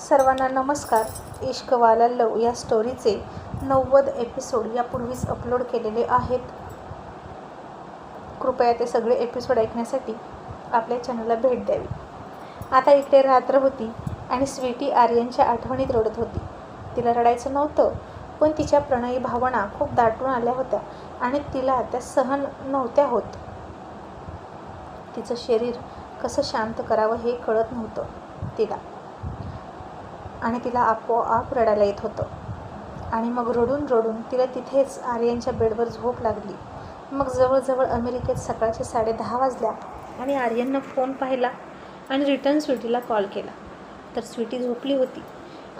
सर्वांना नमस्कार. इश्कवाला लव या स्टोरीचे नव्वद एपिसोड यापूर्वीच अपलोड केलेले आहेत. कृपया ते सगळे एपिसोड ऐकण्यासाठी आपल्या चॅनलला भेट द्यावी. आता इकडे रात्र होती आणि स्वीटी आर्यनच्या आठवणीत रडत होती. तिला रडायचं नव्हतं पण तिच्या प्रणयी भावना खूप दाटून आल्या होत्या आणि तिला त्या सहन नव्हत्या होत. तिचं शरीर कसं शांत करावं हे कळत नव्हतं तिला. आणि तिला आपोआप रडायला येत होतं. आणि मग रडून रडून तिला तिथेच आर्यनच्या बेडवर झोप लागली. मग जवळजवळ अमेरिकेत सकाळचे साडे दहा वाजल्या आणि आर्यननं फोन पाहिला आणि रिटर्न स्वीटीला कॉल केला. तर स्वीटी झोपली होती.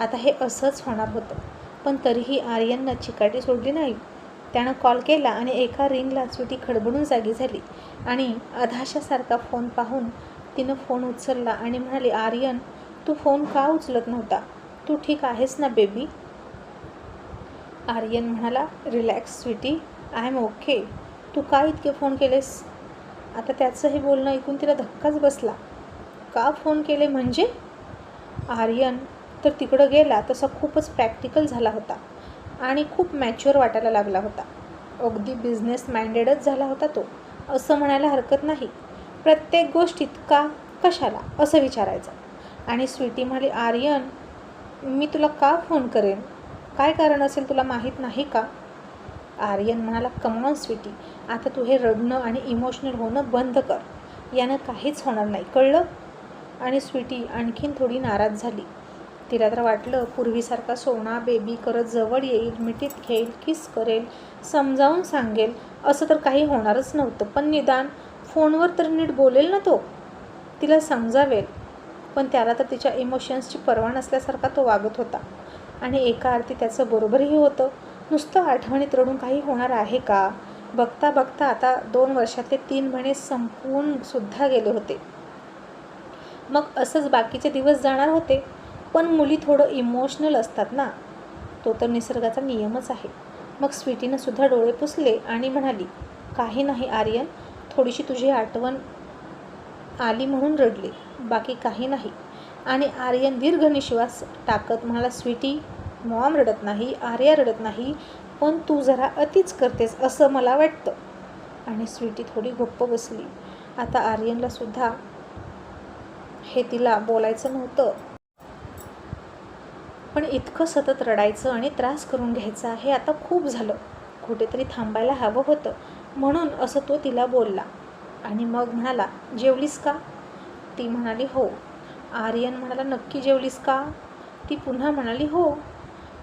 आता हे असंच होणार होतं. पण तरीही आर्यननं चिकाटी सोडली नाही. त्यानं कॉल केला आणि एका रिंगला स्वीटी खडबडून जागी झाली. आणि अधाशासारखा फोन पाहून तिनं फोन उचलला आणि म्हणाली आर्यन तू फोन का उचलत नव्हता? तू ठीक आहेस ना बेबी? आर्यन म्हणाला relax sweetie. I am okay. तू का इतके फोन केलेस? आता त्याचं हे बोलणं ऐकून तिला धक्काच बसला. का फोन केले म्हणजे? आर्यन तर तिकडं गेला तसा खूपच प्रॅक्टिकल झाला होता आणि खूप मॅच्युअर वाटायला लागला होता. अगदी बिझनेस माइंडेडच झाला होता तो. असं म्हणायला हरकत नाही. प्रत्येक गोष्टीत का कशाला असं विचारायचं. आणि स्वीटी म्हणाली आर्यन मी तुला का फोन करेन? काय कारण असेल तुला माहीत नाही का? आर्यन म्हणाला कमॉन स्वीटी आता तू हे रडणं आणि इमोशनल होणं बंद कर. यानं काहीच होणार नाही कळलं? आणि स्वीटी आणखीन थोडी नाराज झाली. तिला तर वाटलं पूर्वीसारखा सोना बेबी करत जवळ येईल मिठीत घेईल किस करेल समजावून सांगेल असं तर काही होणारच नव्हतं. पण निदान फोनवर तर नीट बोलेल ना तो. तिला समजावेल. पण त्याला तर तिच्या इमोशन्सची पर्वा नसल्यासारखा तो वागत होता. आणि एका अर्थी त्याचं बरोबरही होतं. नुसतं आठवणीत रडून काही होणार आहे का? बघता बघता आता दोन वर्षातले तीन महिने संपून सुद्धा गेले होते. मग असंच बाकीचे दिवस जाणार होते. पण मुली थोडं इमोशनल असतात ना. तो तर निसर्गाचा नियमच आहे. मग स्वीटीनं सुद्धा डोळे पुसले आणि म्हणाली काही नाही आर्यन थोडीशी तुझी आठवण आली म्हणून रडली. बाकी काही नाही. आणि आर्यन दीर्घ निश्वास टाकत म्हणाला स्वीटी मॉम रडत नाही आर्या रडत नाही पण तू जरा अतिच करतेस असं मला वाटतं. आणि स्वीटी थोडी गप्प बसली. आता आर्यनला सुद्धा हे तिला बोलायचं नव्हतं. पण इतकं सतत रडायचं आणि त्रास करून घ्यायचा हे आता खूप झालं. कुठेतरी थांबायला हवं होतं. म्हणून असं तो तिला बोलला. आणि मग म्हणाला जेवलीस का? ती म्हणाली हो. आर्यन म्हणाला नक्की जेवलीस का? ती पुन्हा म्हणाली हो.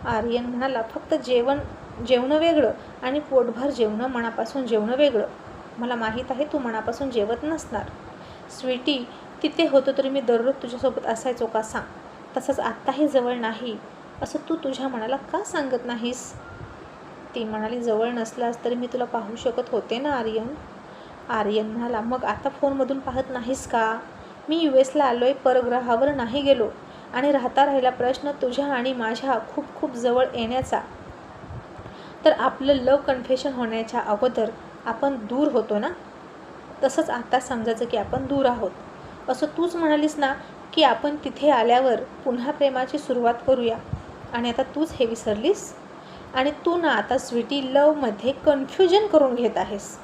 आर्यन म्हणाला फक्त जेवण जेवणं वेगळं आणि पोटभर जेवणं मनापासून जेवणं वेगळं. मला माहीत आहे तू मनापासून जेवत नसणार. स्वीटी तिथे होतो तरी मी दररोज तुझ्यासोबत असायचो का सांग? तसंच आत्ताही जवळ नाही. असं तू तुझ्या मनाला का सांगत नाहीस? ती म्हणाली जवळ नसलास तरी मी तुला पाहू शकत होते ना आर्यन. आर्यन म्हणाला मग आता फोनमधून पाहत नाहीस का? मी यू एसला आलो आहे परग्रहावर नाही गेलो आणि राहता राहिला प्रश्न तुझ्या आणि माझ्या खूप खूप जवळ येण्याचा. तर आपलं लव कन्फेशन होण्याच्या अगोदर आपण दूर होतो ना? तसंच आता समजायचं की आपण दूर आहोत. असं तूच म्हणालीस ना की आपण तिथे आल्यावर पुन्हा प्रेमाची सुरुवात करूया. आणि आता तूच हे विसरलीस? आणि तू ना आता स्वीटी लवमध्ये कन्फ्युजन करून घेत आहेस.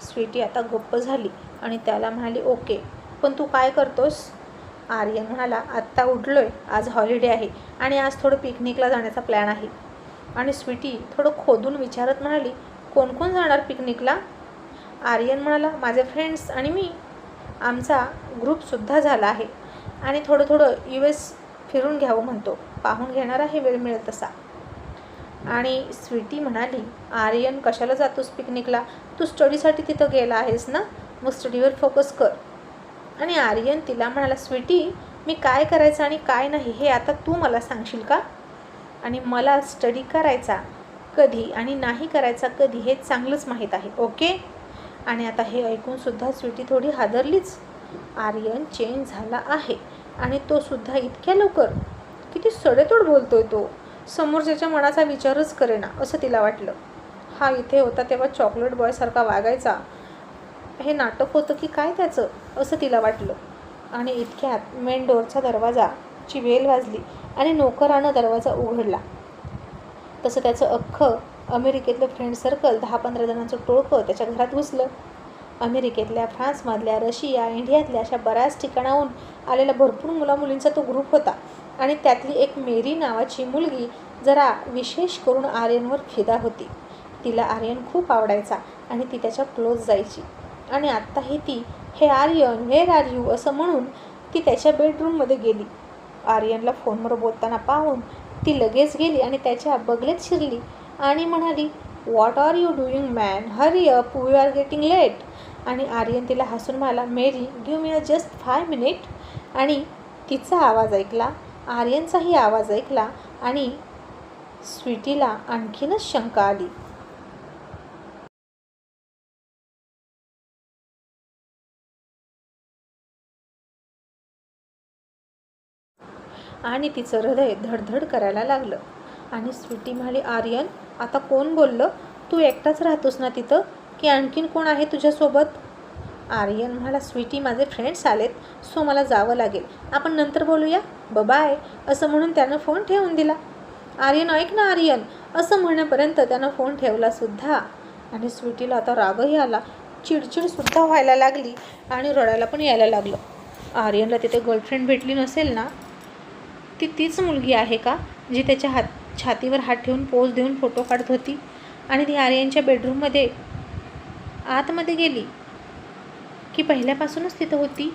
स्वीटी आता गप्प झाली आणि त्याला म्हणाली ओके पण तू काय करतोस? आर्यन म्हणाला आत्ता उठलो आहे आज हॉलिडे आहे आणि आज थोडं पिकनिकला जाण्याचा प्लॅन आहे. आणि स्वीटी थोडं खोदून विचारत म्हणाली कोण कोण जाणार पिकनिकला? आर्यन म्हणाला माझे फ्रेंड्स आणि मी. आमचा ग्रुपसुद्धा झाला आहे आणि थोडं थोडं यू एस फिरून घ्यावं म्हणतो. पाहून घेणार आहे वेळ मिळेल तसा. आणि स्वीटी म्हणाली आर्यन कशाला जातोस पिकनिकला? तू स्टडीसाठी तिथं गेला आहेस ना? मग स्टडीवर फोकस कर. आणि आर्यन तिला म्हणाला स्वीटी मी काय करायचं आणि काय नाही हे आता तू मला सांगशील का? आणि मला स्टडी करायचा कधी आणि नाही करायचा कधी हे चांगलंच माहीत आहे ओके? आणि आता हे ऐकूनसुद्धा स्वीटी थोडी हादरलीच. आर्यन चेंज झाला आहे आणि तो सुद्धा इतक्या लवकर. किती सडेतोड बोलतोय तो. समोरच्याच्या मनाचा विचारच करेना असं तिला वाटलं. हा इथे होता तेव्हा चॉकलेट बॉयसारखा वागायचा. हे नाटक होतं की काय त्याचं? असं तिला वाटलं. आणि इतक्यात मेन डोअरचा दरवाजाची वेल वाजली आणि नोकरानं दरवाजा उघडला. तसं त्याचं अख्खं अमेरिकेतलं फ्रेंड सर्कल दहा पंधरा जणांचं टोळकं त्याच्या घरात घुसलं. अमेरिकेतल्या फ्रान्समधल्या रशिया इंडियातल्या अशा बऱ्याच ठिकाणाहून आलेला भरपूर मुलामुलींचा तो ग्रुप होता. आणि त्यातली एक मेरी नावाची मुलगी जरा विशेष करून आर्यनवर फिदा होती. तिला आर्यन खूप आवडायचा आणि ती त्याच्या क्लोज जायची. आणि आत्ताही ती हे आर्यन व्हेर आर यू असं म्हणून ती त्याच्या बेडरूममध्ये गेली. आर्यनला फोनवर बोलताना पाहून ती लगेच गेली आणि त्याच्या बगलेत शिरली आणि म्हणाली what are you doing man hurry up we are getting late आणि आर्यन तिला हसून म्हणाला Mary give me a just five minute आणि तिचा आवाज ऐकला आर्यनचाही आवाज ऐकला आणि स्वीटीला आणखीनच शंका आली. आणि तिचं हृदय धडधड करायला लागलं. आणि स्वीटी म्हणाली आर्यन आता कोण बोललं? तू एकटाच राहतोस ना तिथं? की आणखीन कोण आहे तुझ्यासोबत? आर्यन म्हणाला स्वीटी माझे फ्रेंड्स आलेत सो मला जावं लागेल. आपण नंतर बोलूया? बाय असं म्हणून त्यानं फोन ठेवून दिला. आर्यन ऐक ना आर्यन असं म्हणेपर्यंत त्यानं फोन ठेवलासुद्धा आणि स्वीटीला आता रागही आला. चिडचिडसुद्धा व्हायला लागली आणि रडायला पण यायला लागलं. आर्यनला तिथे गर्लफ्रेंड भेटली नसेल ना ती तीच मुलगी आहे का जी त्याच्या हात छातीवर हात ठेवून पोज देऊन फोटो काढत होती आणि ती आर्यनच्या बेडरूममध्ये आतमध्ये गेली की पहिल्यापासूनच तिथं होती?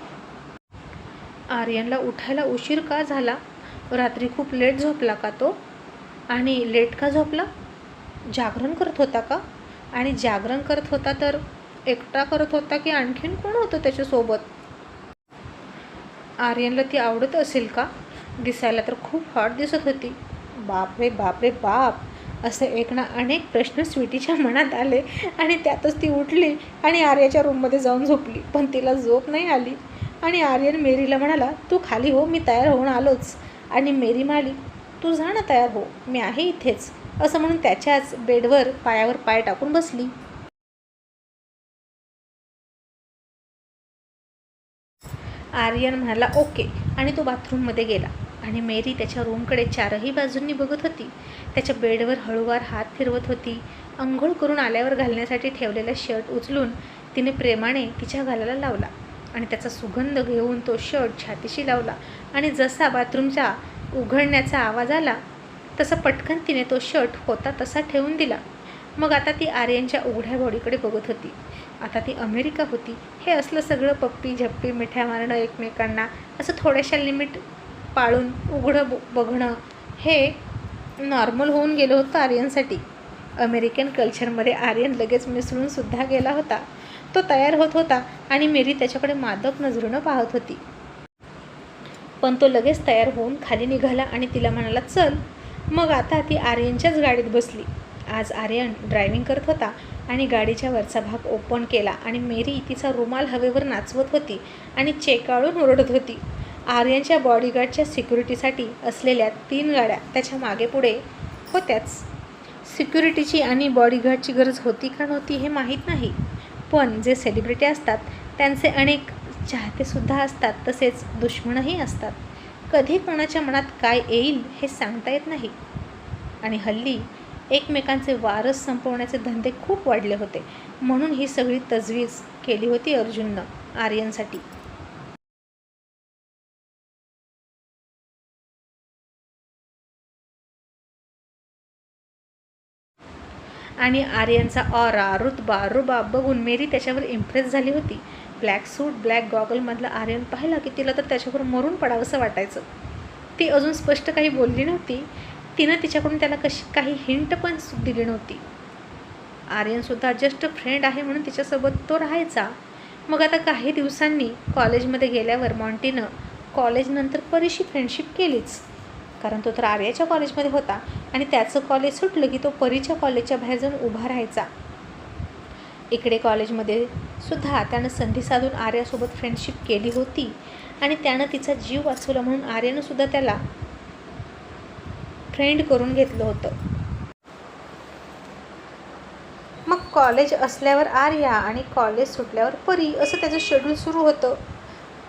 आर्यनला उठायला उशीर का झाला? रात्री खूप लेट झोपला का तो? आणि लेट का झोपला? जागरण करत होता का? आणि जागरण करत होता तर एकटा करत होता की आणखीन कोण होतं त्याच्यासोबत? आर्यनला ती आवडत असेल का? दिसायला तर खूप हॉट दिसत होती. बाप रे बाप. रे बाप असे एक ना अनेक प्रश्न स्वीटीच्या मनात आले आणि त्यातच ती उठली आणि आर्याच्या रूममध्ये जाऊन झोपली. पण तिला झोप नाही आली. आणि आर्यन मेरीला म्हणाला तू खाली हो मी तयार होऊन आलोच. आणि मेरी म्हणाली तू जा ना तयार हो मी आहे इथेच. असं म्हणून त्याच्याच बेडवर पायावर पाय टाकून बसली. आर्यन म्हणाला ओके. आणि तो बाथरूममध्ये गेला. आणि मेरी त्याच्या रूमकडे चारही बाजूंनी बघत होती. त्याच्या बेडवर हळूवार हात फिरवत होती. अंघोळ करून आल्यावर घालण्यासाठी ठेवलेला शर्ट उचलून तिने प्रेमाने तिच्या घालायला लावला आणि त्याचा सुगंध घेऊन तो शर्ट छातीशी लावला आणि जसा बाथरूमचा उघडण्याचा आवाज आला तसा पटकन तिने तो शर्ट होता तसा ठेवून दिला. मग आता ती आर्यनच्या उघड्या बॉडीकडे बघत होती. आता ती अमेरिका होती. हे असलं सगळं पप्पी झप्पी मिठ्या मारणं एकमेकांना असं थोड्याशा लिमिट पाळून उघडं ब बघणं हे नॉर्मल होऊन गेलं होतं आर्यनसाठी. अमेरिकन कल्चरमध्ये आर्यन लगेच मिसळूनसुद्धा गेला होता. तो तयार होत होता आणि मेरी त्याच्याकडे मादक नजरेनं पाहत होती. पण तो लगेच तयार होऊन खाली निघाला आणि तिला म्हणाला चल. मग आता ती आर्यनच्याच गाडीत बसली. आज आर्यन ड्रायव्हिंग करत होता आणि गाडीच्या वरचा भाग ओपन केला आणि मेरी तिचा रुमाल हवेवर नाचवत होती आणि चेकाळून ओरडत होती. आर्यनच्या बॉडीगार्डच्या सिक्युरिटीसाठी असलेल्या तीन गाड्या त्याच्यामागे पुढे होत्याच. सिक्युरिटीची आणि बॉडीगार्डची गरज होती का नव्हती हे माहीत नाही. पण जे सेलिब्रिटी असतात त्यांचे अनेक चाहतेसुद्धा असतात तसेच दुश्मनही असतात. कधी कोणाच्या मनात काय येईल हे सांगता येत नाही. आणि हल्ली एकमेकांचे वारस संपवण्याचे धंदे खूप वाढले होते. म्हणून ही सगळी तजवीज केली होती अर्जुननं आर्यनसाठी. आणि आर्यनचा ऑरा रुतबा रुबाब बघून मेरी त्याच्यावर इम्प्रेस झाली होती. ब्लॅक सूट ब्लॅक गॉगलमधला आर्यन पाहिला की तिला तर त्याच्यावर मरून पडावंसं वाटायचं. ती अजून स्पष्ट काही बोलली नव्हती. तिनं तिच्याकडून त्याला कशी काही हिंट पण दिली नव्हती. आर्यनसुद्धा जस्ट फ्रेंड आहे म्हणून तिच्यासोबत तो राहायचा. मग आता काही दिवसांनी कॉलेजमध्ये गेल्यावर मॉन्टीनं कॉलेजनंतर बरीशी फ्रेंडशिप केलीच. कारण तो तर आर्याच्या कॉलेजमध्ये होता आणि त्याचं कॉलेज सुटलं की तो परीच्या कॉलेजच्या बाहेर जाऊन उभा राहायचा. इकडे कॉलेजमध्ये सुद्धा त्यानं संधी साधून आर्यासोबत फ्रेंडशिप केली होती आणि त्यानं तिचा जीव वाचवला म्हणून आर्यानं सुद्धा त्याला फ्रेंड करून घेतलं होतं. मग कॉलेज असल्यावर आर्या आणि कॉलेज सुटल्यावर परी असं त्याचं शेड्यूल सुरू होतं.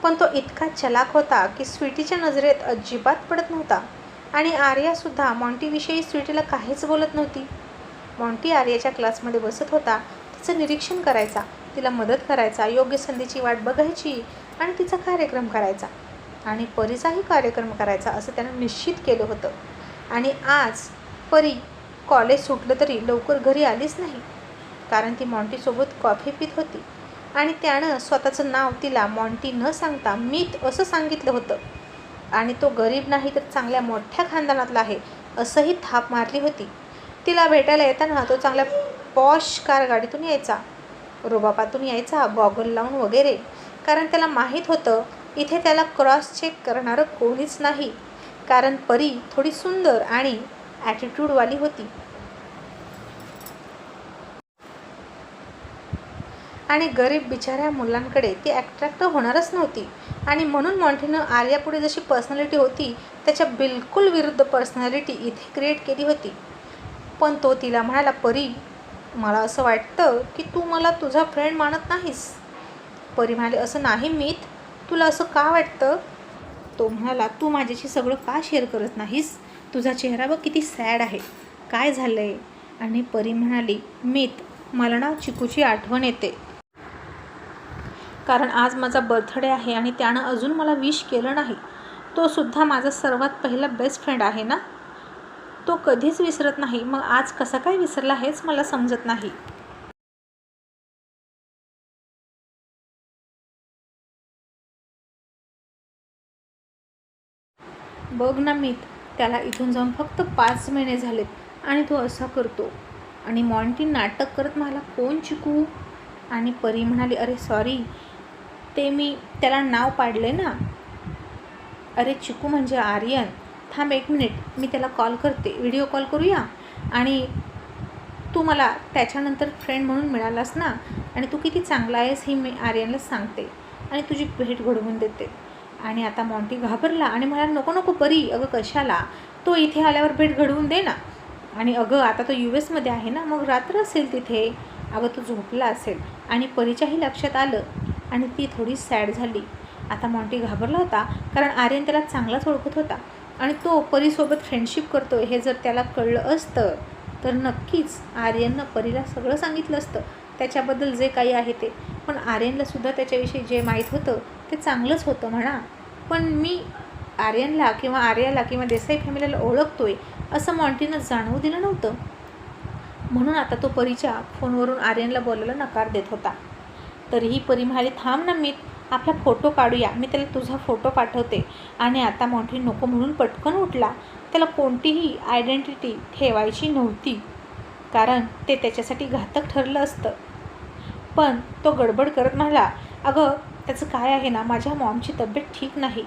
पण तो इतका चलाक होता की स्वीटीच्या नजरेत अजिबात पडत नव्हता. आणि आर्यासुद्धा मॉन्टीविषयी स्वीटीला काहीच बोलत नव्हती. मॉन्टी आर्याच्या क्लासमध्ये बसत होता. तिचं निरीक्षण करायचा तिला मदत करायचा योग्य संधीची वाट बघायची आणि तिचा कार्यक्रम करायचा. आणि परीचाही कार्यक्रम करायचा असं त्यानं निश्चित केलं होतं. आणि आज परी कॉलेज सुटलं तरी लवकर घरी आलीच नाही. कारण ती मॉन्टीसोबत कॉफी पित होती. आणि त्यानं स्वतःचं नाव तिला मॉन्टी न सांगता मीत असं सांगितलं होतं. आणि तो गरीब नाही तर चांगल्या मोठ्या खानदानातला आहे असंही थाप मारली होती. तिला भेटायला येताना तो चांगल्या पॉश कार गाडीतून यायचा. रोबापातून यायचा गॉगल लावून वगैरे. कारण त्याला माहीत होतं इथे त्याला क्रॉस चेक करणारं कोणीच नाही. कारण परी थोडी सुंदर आणि ॲटिट्यूडवाली होती. आणि गरीब बिचाऱ्या मुलांकडे ती ॲट्रॅक्ट होणारच नव्हती. आणि म्हणून मॉन्टीनं आर्यापुढे जशी पर्सनॅलिटी होती त्याच्या बिलकुल विरुद्ध पर्सनॅलिटी इथे क्रिएट केली होती. पण तो तिला म्हणाला परी मला असं वाटतं की तू मला तुझा फ्रेंड मानत नाहीस. परी म्हणाले असं नाही मीत. तुला असं का वाटतं? तो म्हणाला तू माझ्याशी सगळं का शेअर करत नाहीस? तुझा चेहरा बघ किती सॅड आहे. काय झालं आहे आणि परी म्हणाली मीत मला ना चिकूची आठवण येते. कारण आज माझा बर्थडे आहे आणि त्यानं अजून मला विश केलं नाही. तो सुद्धा माझा सर्वात पहिला बेस्ट फ्रेंड आहे ना? तो कधीच विसरत नाही. मग आज कसा काय विसरला हेच मला समजत नाही. बघ ना मीत त्याला इथून जाऊन फक्त पाच महिने झालेत आणि तो असा करतो. आणि मॉन्टी नाटक करत मला कोण चिकू? आणि परी म्हणाली अरे सॉरी ते मी त्याला नाव पाडले ना. अरे चिकू म्हणजे आर्यन. थांब एक मिनिट मी त्याला कॉल करते. व्हिडिओ कॉल करूया? आणि तू मला त्याच्यानंतर फ्रेंड म्हणून मिळालास ना आणि तू किती चांगला आहेस हे मी आर्यनला सांगते. आणि तुझी भेट घडवून देते. आणि आता मॉन्टी घाबरला आणि मला नको नको परी. अगं कशाला? तो इथे आल्यावर भेट घडवून दे ना. आणि अगं आता तो यू एसमध्ये आहे ना मग रात्र असेल तिथे. अगं तो झोपला असेल. आणि परीच्याही लक्षात आलं आणि ती थोडी सॅड झाली. आता मॉन्टी घाबरला होता कारण आर्यन त्याला चांगलाच ओळखत होता. आणि तो परीसोबत फ्रेंडशिप करतो हे जर त्याला कळलं असतं तर नक्कीच आर्यननं परीला सगळं सांगितलं असतं. त्याच्याबद्दल जे काही आहे ते. पण आर्यनलासुद्धा त्याच्याविषयी जे माहीत होतं ते चांगलंच होतं म्हणा. पण मी आर्यनला किंवा आर्याला किंवा देसाई फॅमिलीला ओळखतो आहे असं मॉन्टीनं जाणवू दिलं नव्हतं. म्हणून आता तो परीच्या फोनवरून आर्यनला बोलायला नकार देत होता. तरीही परी म्हणाली थांब ना मी आपला फोटो काढूया. मी त्याला तुझा फोटो पाठवते. आणि आता मोठी नको म्हणून पटकन उठला. त्याला कोणतीही आयडेंटिटी ठेवायची नव्हती कारण ते त्याच्यासाठी घातक ठरलं असतं. पण तो गडबड करत म्हणाला अगं त्याचं काय आहे ना माझ्या मॉमची तब्येत ठीक नाही.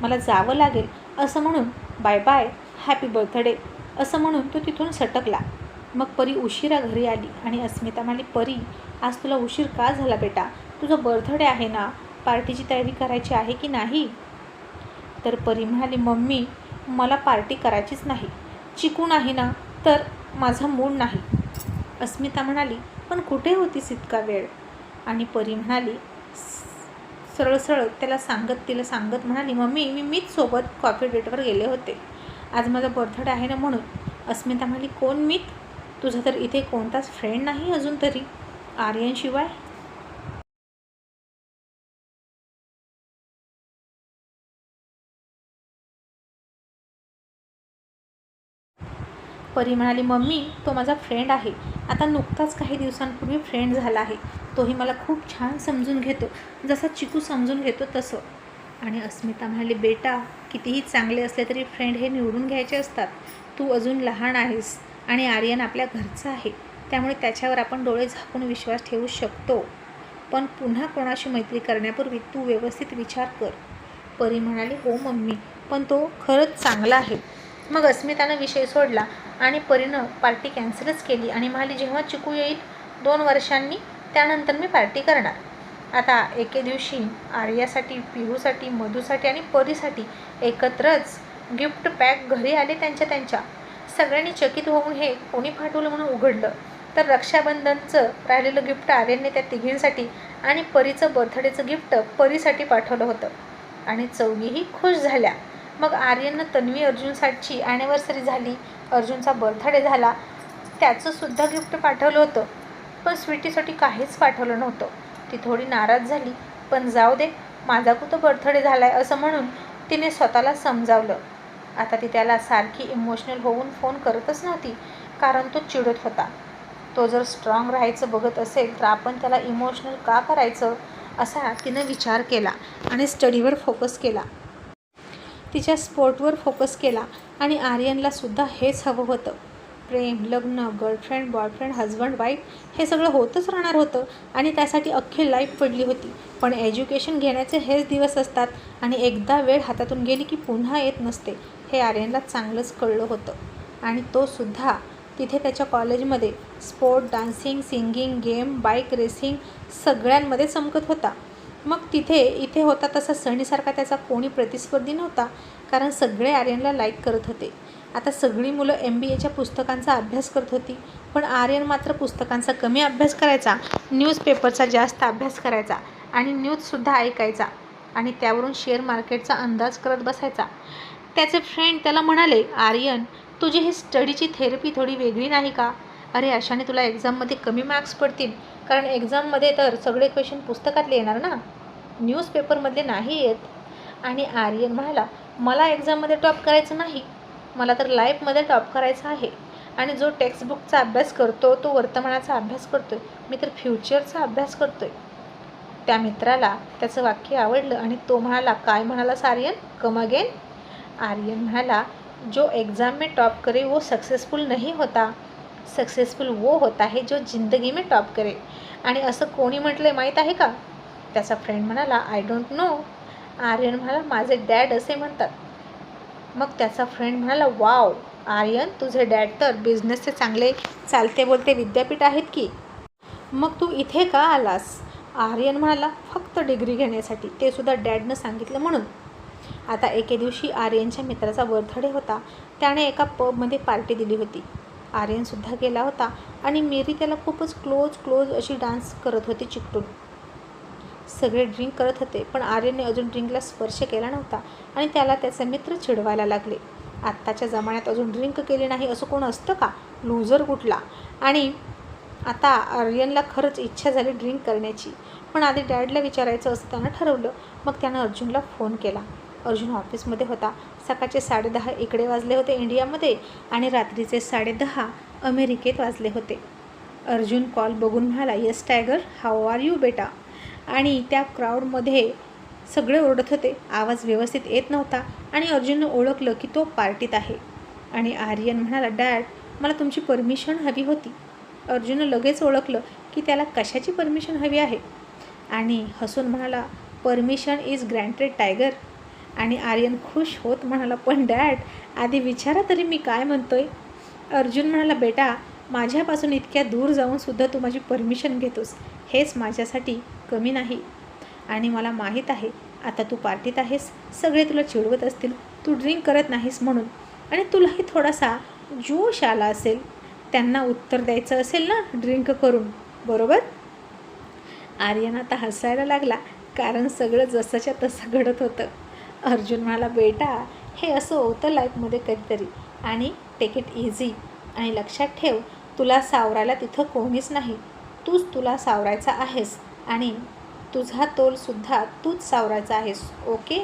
मला जावं लागेल. असं म्हणून बाय बाय हॅपी बर्थडे. असं म्हणून तो तिथून सटकला. मग परी उशिरा घरी आली आणि अस्मिता म्हणाली परी आज तुला उशीर का झाला बेटा? तुझं बर्थडे आहे ना? पार्टीची तयारी करायची आहे की नाही? तर परी म्हणाली मम्मी मला पार्टी करायचीच नाही. चिकू नाही ना तर माझा मूड नाही. अस्मिता म्हणाली पण कुठे होतीस इतका वेळ? आणि परी म्हणाली सरळ सरळ त्याला सांगत तिला सांगत म्हणाली मम्मी मी मीच सोबत कॉफी डेटवर गेले होते. आज माझा बर्थडे आहे ना म्हणून. अस्मिता म्हणाली कोण मीत? तुझा तर इथे कोणताच फ्रेंड नाही अजून तरी. आर्यनशिवाय? परी म्हणाली मम्मी तो माझा फ्रेंड आहे. आता नुकताच काही दिवसांपूर्वी फ्रेंड झाला आहे. तोही मला खूप छान समजून घेतो. जसा चिकू समजून घेतो तसं. आणि अस्मिता म्हणाली बेटा कितीही चांगले असले तरी फ्रेंड हे निवडून घ्यायचे असतात. तू अजून लहान आहेस आणि आर्यन आपल्या घरचा आहे. त्यामुळे त्याच्यावर आपण डोळे झाकून विश्वास ठेवू शकतो. पण पुन्हा कोणाशी मैत्री करण्यापूर्वी तू व्यवस्थित विचार कर. परी म्हणाली हो मम्मी पण तो खरंच चांगला आहे. मग अस्मितानं विषय सोडला आणि परीनं पार्टी कॅन्सलच केली आणि म्हणाली जेव्हा चिकू येईल दोन वर्षांनी त्यानंतर मी पार्टी करणार. आता एके दिवशी आर्यासाठी पिहूसाठी मधूसाठी आणि परीसाठी एकत्रच गिफ्ट पॅक घरी आले त्यांच्या त्यांच्या. सगळ्यांनी चकित होऊन हे कोणी फाटवलं म्हणून उघडलं. तर रक्षाबंधनचं राहिलेलं गिफ्ट आर्यनने त्या तिघींसाठी आणि परीचं बर्थडेचं गिफ्ट परीसाठी पाठवलं होतं. आणि चौघीही खुश झाल्या. मग आर्यननं तन्वी अर्जुनसाठी ॲनिव्हर्सरी झाली. अर्जुनचा बर्थडे झाला. त्याचंसुद्धा गिफ्ट पाठवलं होतं. पण स्वीटीसाठी काहीच पाठवलं नव्हतं. ती थोडी नाराज झाली. पण जाऊ दे माझा कुठं बर्थडे झाला आहे असं म्हणून तिने स्वतःला समजावलं. आता ती त्याला सारखी इमोशनल होऊन फोन करतच नव्हती कारण तो चिडत होता. तो जर स्ट्रॉंग राहायचं बघत असेल तर आपण त्याला इमोशनल का करायचं? असा तिनं विचार केला आणि स्टडीवर फोकस केला. तिच्या स्पोर्टवर फोकस केला आणि आर्यनलासुद्धा हेच हवं होतं. प्रेम लग्न गर्लफ्रेंड बॉयफ्रेंड हजबंड वाईफ हे सगळं होतच राहणार होतं आणि त्यासाठी अख्खी लाईफ पडली होती. पण एज्युकेशन घेण्याचे हेच दिवस असतात आणि एकदा वेळ हातातून गेली की पुन्हा येत नसते हे आर्यनला चांगलंच कळलं होतं. आणि तो सुद्धा तिथे त्याच्या कॉलेजमध्ये sport dancing singing game bike racing सगळ्यांमध्ये चमकत होता. मग तिथे इथे होता तसा सणीसारखा त्याचा कोणी प्रतिस्पर्धी नव्हता कारण सगळे आर्यनला लाईक करत होते. आता सगळी मुलं एम बी एच्या पुस्तकांचा अभ्यास करत होती पण आर्यन मात्र पुस्तकांचा कमी अभ्यास करायचा न्यूजपेपरचा जास्त अभ्यास करायचा आणि न्यूजसुद्धा ऐकायचा आणि त्यावरून शेअर मार्केटचा अंदाज करत बसायचा. त्याचे फ्रेंड त्याला म्हणाले आर्यन तुझी ही स्टडीची थेरपी थोडी वेगळी नाही का? अरे अशाने तुला एक्झाममध्ये कमी मार्क्स पडतील. कारण एक्झाममध्ये तर सगळे क्वेश्चन पुस्तकातले येणार ना? न्यूजपेपरमधले नाही येत. आणि आर्यन म्हणाला मला एक्झाममध्ये टॉप करायचं नाही. मला तर लाईफमध्ये टॉप करायचं आहे. आणि जो टेक्स्टबुकचा अभ्यास करतो तो वर्तमानाचा अभ्यास करतोय. मी तर फ्युचरचा अभ्यास करतोय. त्या मित्राला त्याचं वाक्य आवडलं आणि तो म्हणाला काय म्हणाला आर्यन? कम अगेन आर्यन म्हणाला जो एग्ज़ाम में टॉप करे वो सक्सेसफुल नहीं होता. सक्सेसफुल वो होता है जो जिंदगी में टॉप करे. आणि असं कोणी म्हटलं आहे माहीत आहे का? त्याचा फ्रेंड म्हणाला आय डोंट नो आर्यन म्हणाला माझे डॅड असे म्हणतात. मग त्याचा फ्रेंड म्हणाला वाव आर्यन तुझे डॅड तर बिझनेसचे चांगले चालते बोलते विद्यापीठ आहेत की? मग तू इथे का आलास? आर्यन म्हणाला फक्त डिग्री घेण्यासाठी. ते सुद्धा डॅडनं सांगितलं म्हणून. आता एके दिवशी आर्यनच्या मित्राचा बर्थडे होता. त्याने एका पबमध्ये पार्टी दिली होती. आर्यनसुद्धा गेला होता आणि मेरी त्याला खूपच क्लोज क्लोज अशी डान्स करत होती चिकटून. सगळे ड्रिंक करत होते पण आर्यनने अजून ड्रिंकला स्पर्श केला नव्हता आणि त्याला त्याचे मित्र चिडवायला लागले. आत्ताच्या जमान्यात अजून ड्रिंक केली नाही असं कोण असतं का? लूजर कुठला? आणि आता आर्यनला खरंच इच्छा झाली ड्रिंक करण्याची. पण आधी डॅडला विचारायचं असं त्यानं ठरवलं. मग त्यानं अर्जुनला फोन केला. अर्जुन ऑफिसमध्ये होता. सकाळचे साडेदहा इकडे वाजले होते इंडियामध्ये आणि रात्रीचे साडेदहा अमेरिकेत वाजले होते. अर्जुन कॉल बघून म्हणाला yes tiger how are you बेटा? आणि त्या क्राऊडमध्ये सगळे ओरडत होते. आवाज व्यवस्थित येत नव्हता आणि अर्जुननं ओळखलं की तो पार्टीत आहे. आणि आर्यन म्हणाला डॅड मला तुमची परमिशन हवी होती. अर्जुननं लगेच ओळखलं की त्याला कशाची परमिशन हवी आहे. आणि हसून म्हणाला परमिशन इज ग्रँटेड टायगर आणि आर्यन खुश होत म्हणाला पण डॅड आधी विचारा तरी मी काय म्हणतोय. अर्जुन म्हणाला बेटा माझ्यापासून इतक्या दूर जाऊनसुद्धा तू माझी परमिशन घेतोस. हेच माझ्यासाठी कमी नाही. आणि मला माहीत आहे आता तू पार्टीत आहेस सगळे तुला चिडवत असतील तू ड्रिंक करत नाहीस म्हणून. आणि तुलाही थोडासा जोश आला असेल. त्यांना उत्तर द्यायचं असेल ना ड्रिंक करून. बरोबर? आर्यन आता हसायला लागला कारण सगळं जसंच्या तसं घडत होतं. अर्जुन म्हणाला बेटा हे असं होतं लाईफमध्ये कधीतरी. आणि टेक इट इझी आणि लक्षात ठेव तुला सावरायला तिथं कोणीच नाही. तूच तुला सावरायचा आहेस. आणि तुझा तोलसुद्धा तूच सावरायचा आहेस ओके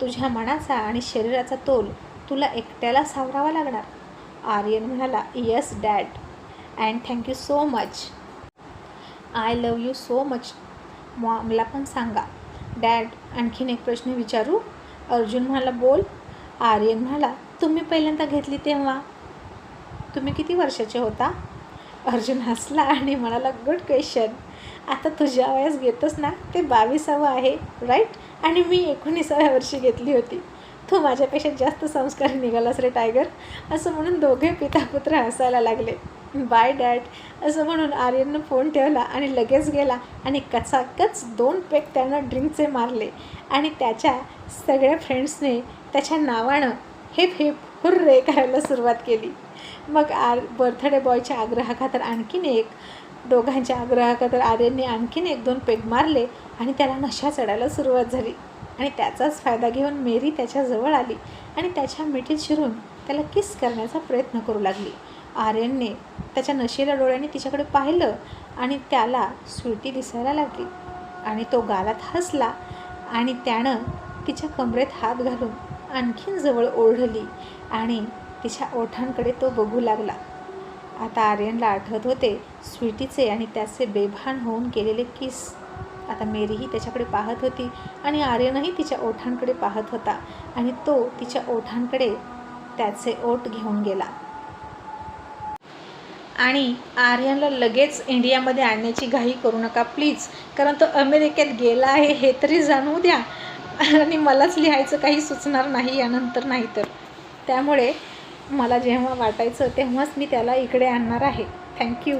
तुझ्या मनाचा आणि शरीराचा तोल तुला एकट्याला सावरावा लागणार. आर्यन म्हणाला yes dad and thank you so much I love you so much mom मला पण सांगा. डॅड आणखीन एक प्रश्न विचारू? अर्जुन म्हणाला बोल. आर्यन म्हणाला तुम्ही पहिल्यांदा घेतली तेव्हा? तुम्ही किती वर्षाचे होता? अर्जुन हसला आणि म्हणाला गुड क्वेश्चन. आता तुझ्या वयास घेतोस ना ते बावीसावं आहे राईट आणि मी एकोणीसाव्या वर्षी घेतली होती. तू माझ्यापेक्षा जास्त संस्कार निघालास रे टायगर असं म्हणून दोघे पितापुत्र हसायला लागले. बाय डॅड असं म्हणून आर्यननं फोन ठेवला आणि लगेच गेला आणि कचाकच दोन पेक त्यानं ड्रिंकचे मारले. आणि त्याच्या सगळ्या फ्रेंड्सने त्याच्या नावानं हेप हेप हुर्रे करायला सुरुवात केली. मग आर बर्थडे बॉयच्या आग्रहाखातर आणखीन एक दोघांच्या आग्रहाखातर आर्यनने आणखीन एक दोन पेग मारले आणि त्याला नशा चढायला सुरुवात झाली. आणि त्याचाच फायदा घेऊन मेरी त्याच्याजवळ आली आणि त्याच्या मिठीत शिरून त्याला किस करण्याचा प्रयत्न करू लागली. आर्यनने त्याच्या नशेला डोळ्याने तिच्याकडे पाहिलं आणि त्याला स्वीटी दिसायला लागली. आणि तो गालात हसला आणि त्यानं तिच्या कमरेत हात घालून आणखीन जवळ ओढली आणि तिच्या ओठांकडे तो बघू लागला. आता आर्यनला आठवत होते स्वीटीचे आणि त्याचे बेभान होऊन केलेले किस. आता मेरीही त्याच्याकडे पाहत होती आणि आर्यनही तिच्या ओठांकडे पाहत होता आणि तो तिच्या ओठांकडे त्याचे ओठ घेऊन गेला. आणि आर्यनला लगेच इंडियामध्ये आणण्याची घाई करू नका प्लीज. कारण तो अमेरिकेत गेला आहे हे तरी जाणू द्या. आणि मलाच लिहायचं काही सुचणार नाही यानंतर नाही तर त्यामुळे मला जेव्हा वाटायचं तेव्हाच मी त्याला इकडे आणणार आहे. थँक्यू